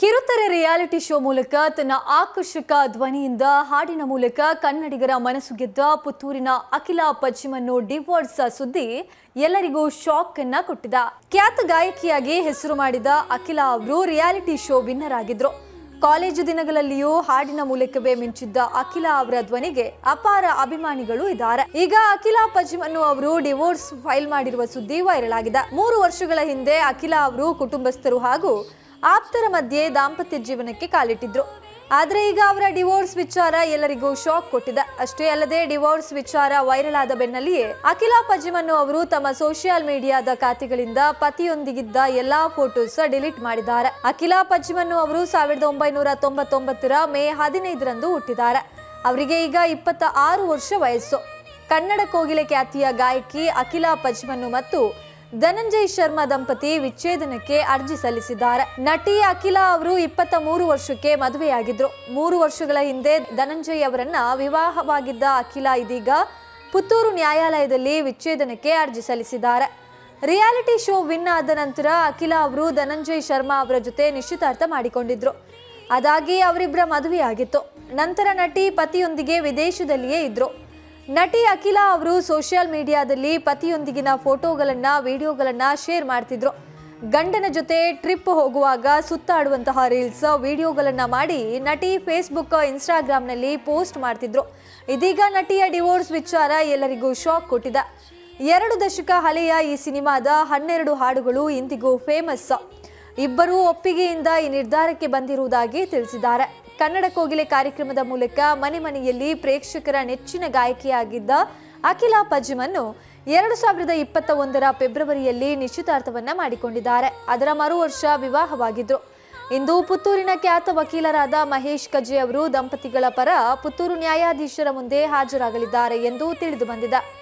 ಕಿರುತೆರೆ reality show ಮೂಲಕ ತನ್ನ ಆಕರ್ಷಕ ಧ್ವನಿಯಿಂದ ಹಾಡಿನ ಮೂಲಕ ಕನ್ನಡಿಗರ ಮನಸ್ಸು ಗೆದ್ದ ಪುತ್ತೂರಿನ ಅಖಿಲ ಪಶ್ಚಿಮನ್ನು ಡಿವೋರ್ಸ್ ಸುದ್ದಿ ಎಲ್ಲರಿಗೂ ಶಾಕ್ ಅನ್ನ ಕೊಟ್ಟಿದ. ಖ್ಯಾತ ಗಾಯಕಿಯಾಗಿ ಹೆಸರು ಮಾಡಿದ ಅಖಿಲ ಅವರು ರಿಯಾಲಿಟಿ ಶೋ ವಿನ್ನರ್ ಆಗಿದ್ರು. ಕಾಲೇಜು ದಿನಗಳಲ್ಲಿಯೂ ಹಾಡಿನ ಮೂಲಕವೇ ಮಿಂಚಿದ್ದ ಅಖಿಲ ಅವರ ಧ್ವನಿಗೆ ಅಪಾರ ಅಭಿಮಾನಿಗಳು ಇದ್ದಾರೆ. ಈಗ ಅಖಿಲ ಪಜ್ಮನ್ನು ಅವರು ಡಿವೋರ್ಸ್ ಫೈಲ್ ಮಾಡಿರುವ ಸುದ್ದಿ ವೈರಲ್ ಆಗಿದೆ. ಮೂರು ವರ್ಷಗಳ ಹಿಂದೆ ಅಖಿಲ ಅವರು ಕುಟುಂಬಸ್ಥರು ಹಾಗೂ ಆಪ್ತರ ಮಧ್ಯೆ ದಾಂಪತ್ಯ ಜೀವನಕ್ಕೆ ಕಾಲಿಟ್ಟಿದ್ರು. ಆದರೆ ಈಗ ಅವರ ಡಿವೋರ್ಸ್ ವಿಚಾರ ಎಲ್ಲರಿಗೂ ಶಾಕ್ ಕೊಟ್ಟಿದೆ. ಅಷ್ಟೇ ಅಲ್ಲದೆ ಡಿವೋರ್ಸ್ ವಿಚಾರ ವೈರಲ್ ಆದ ಬೆನ್ನಲ್ಲಿಯೇ ಅಖಿಲ ಪಜಿಮನ್ನು ಅವರು ತಮ್ಮ ಸೋಷಿಯಲ್ ಮೀಡಿಯಾದ ಖಾತೆಗಳಿಂದ ಪತಿಯೊಂದಿಗಿದ್ದ ಎಲ್ಲಾ ಫೋಟೋಸ್ ಡಿಲೀಟ್ ಮಾಡಿದ್ದಾರೆ. ಅಖಿಲ ಪಜಿಮನ್ನು ಅವರು ಸಾವಿರದ ಒಂಬೈನೂರ ತೊಂಬತ್ತೊಂಬತ್ತರ ಮೇ ಹದಿನೈದರಂದು ಹುಟ್ಟಿದ್ದಾರೆ. ಅವರಿಗೆ ಈಗ ಇಪ್ಪತ್ತ ಆರು ವರ್ಷ ವಯಸ್ಸು. ಕನ್ನಡ ಕೋಗಿಲೆ ಖ್ಯಾತಿಯ ಗಾಯಕಿ ಅಖಿಲ ಪಜ್ಮನ್ನು ಮತ್ತು ಧನಂಜಯ್ ಶರ್ಮಾ ದಂಪತಿ ವಿಚ್ಛೇದನಕ್ಕೆ ಅರ್ಜಿ ಸಲ್ಲಿಸಿದ್ದಾರೆ. ನಟಿ ಅಖಿಲಾ ಅವರು ಇಪ್ಪತ್ತ ಮೂರು ವರ್ಷಕ್ಕೆ ಮದುವೆಯಾಗಿದ್ರು. ಮೂರು ವರ್ಷಗಳ ಹಿಂದೆ ಧನಂಜಯ್ ಅವರನ್ನ ವಿವಾಹವಾಗಿದ್ದ ಅಖಿಲಾ ಇದೀಗ ಪುತ್ತೂರು ನ್ಯಾಯಾಲಯದಲ್ಲಿ ವಿಚ್ಛೇದನಕ್ಕೆ ಅರ್ಜಿ ಸಲ್ಲಿಸಿದ್ದಾರೆ. ರಿಯಾಲಿಟಿ ಶೋ ವಿನ್ ಆದ ನಂತರ ಅಖಿಲ ಅವರು ಧನಂಜಯ್ ಶರ್ಮಾ ಅವರ ಜೊತೆ ನಿಶ್ಚಿತಾರ್ಥ ಮಾಡಿಕೊಂಡಿದ್ರು. ಅದಾಗಿ ಅವರಿಬ್ಬರ ಮದುವೆಯಾಗಿತ್ತು. ನಂತರ ನಟಿ ಪತಿಯೊಂದಿಗೆ ವಿದೇಶದಲ್ಲಿಯೇ ಇದ್ರು. ನಟಿ ಅಖಿಲ ಅವರು ಸೋಷಿಯಲ್ ಮೀಡಿಯಾದಲ್ಲಿ ಪತಿಯೊಂದಿಗಿನ ಫೋಟೋಗಳನ್ನ, ವಿಡಿಯೋಗಳನ್ನ ಶೇರ್ ಮಾಡ್ತಿದ್ರು. ಗಂಡನ ಜೊತೆ ಟ್ರಿಪ್ ಹೋಗುವಾಗ ಸುತ್ತಾಡುವಂತಹ ರೀಲ್ಸ್, ವಿಡಿಯೋಗಳನ್ನ ಮಾಡಿ ನಟಿ ಫೇಸ್ಬುಕ್, ಇನ್ಸ್ಟಾಗ್ರಾಮ್ನಲ್ಲಿ ಪೋಸ್ಟ್ ಮಾಡ್ತಿದ್ರು. ಇದೀಗ ನಟಿಯ ಡಿವೋರ್ಸ್ ವಿಚಾರ ಎಲ್ಲರಿಗೂ ಶಾಕ್ ಕೊಟ್ಟಿದೆ. ಎರಡು ದಶಕ ಹಳೆಯ ಈ ಸಿನಿಮಾದ ಹನ್ನೆರಡು ಹಾಡುಗಳು ಇಂದಿಗೂ ಫೇಮಸ್. ಇಬ್ಬರೂ ಒಪ್ಪಿಗೆಯಿಂದ ಈ ನಿರ್ಧಾರಕ್ಕೆ ಬಂದಿರುವುದಾಗಿ ತಿಳಿಸಿದ್ದಾರೆ. ಕನ್ನಡ ಕೋಗಿಲೆ ಕಾರ್ಯಕ್ರಮದ ಮೂಲಕ ಮನೆ ಮನೆಯಲ್ಲಿ ಪ್ರೇಕ್ಷಕರ ನೆಚ್ಚಿನ ಗಾಯಕಿಯಾಗಿದ್ದ ಅಖಿಲ ಪಜ್ಮನ್ನು ಎರಡು ಸಾವಿರದ ಇಪ್ಪತ್ತ ಒಂದರ ಫೆಬ್ರವರಿಯಲ್ಲಿ ನಿಶ್ಚಿತಾರ್ಥವನ್ನ ಮಾಡಿಕೊಂಡಿದ್ದಾರೆ. ಅದರ ಮರು ವರ್ಷ ವಿವಾಹವಾಗಿದ್ರು. ಇಂದು ಪುತ್ತೂರಿನ ಖ್ಯಾತ ವಕೀಲರಾದ ಮಹೇಶ್ ಕಜೆ ಅವರು ದಂಪತಿಗಳ ಪರ ಪುತ್ತೂರು ನ್ಯಾಯಾಧೀಶರ ಮುಂದೆ ಹಾಜರಾಗಲಿದ್ದಾರೆ ಎಂದು ತಿಳಿದು ಬಂದಿದೆ.